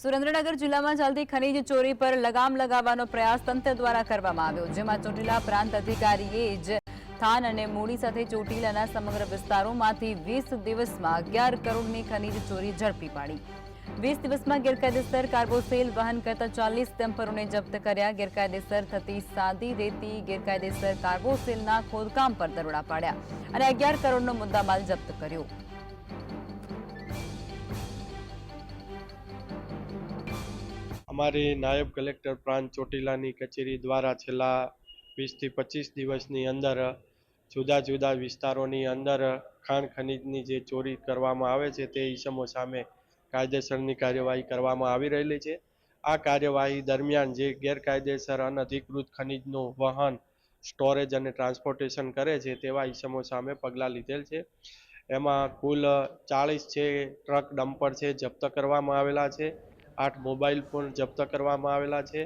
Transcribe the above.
સુરેન્દ્રનગર જિલ્લામાં ચાલતી ખનીજ ચોરી પર લગામ લગાવવાનો પ્રયાસ તંત્ર દ્વારા કરવામાં આવ્યો, જેમાં ચોટીલા પ્રાંત અધિકારીએ જ થાન અને મૂડી સાથે ચોટીલાના સમગ્ર વિસ્તારોમાંથી વીસ દિવસમાં અગિયાર કરોડની ખનીજ ચોરી ઝડપી પાડી. વીસ દિવસમાં ગેરકાયદેસર કાર્ગોસેલ વહન કરતા ચાલીસ ડમ્પરોને જપ્ત કર્યા, ગેરકાયદેસર થતી સાદી રેતી, ગેરકાયદેસર કાર્ગોસેલના ખોદકામ પર દરોડા પાડ્યા અને અગિયાર કરોડનો મુદ્દામાલ જપ્ત કર્યો. અમારી નાયબ કલેક્ટર પ્રાંત ચોટીલાની કચેરી દ્વારા છેલ્લા વીસથી પચીસ દિવસની અંદર જુદા જુદા વિસ્તારોની અંદર ખાણ ખનીજની જે ચોરી કરવામાં આવે છે તે ઈસમો સામે કાયદેસરની કાર્યવાહી કરવામાં આવી રહેલી છે. આ કાર્યવાહી દરમિયાન જે ગેરકાયદેસર અનધિકૃત ખનીજનું વહન, સ્ટોરેજ અને ટ્રાન્સપોર્ટેશન કરે છે તેવા ઈસમો સામે પગલાં લીધેલ છે. એમાં કુલ ચાળીસ છે, ટ્રક ડમ્પર છે, જપ્ત કરવામાં આવેલા છે. આઠ મોબાઈલ ફોન જપ્ત કરવામાં આવેલા છે.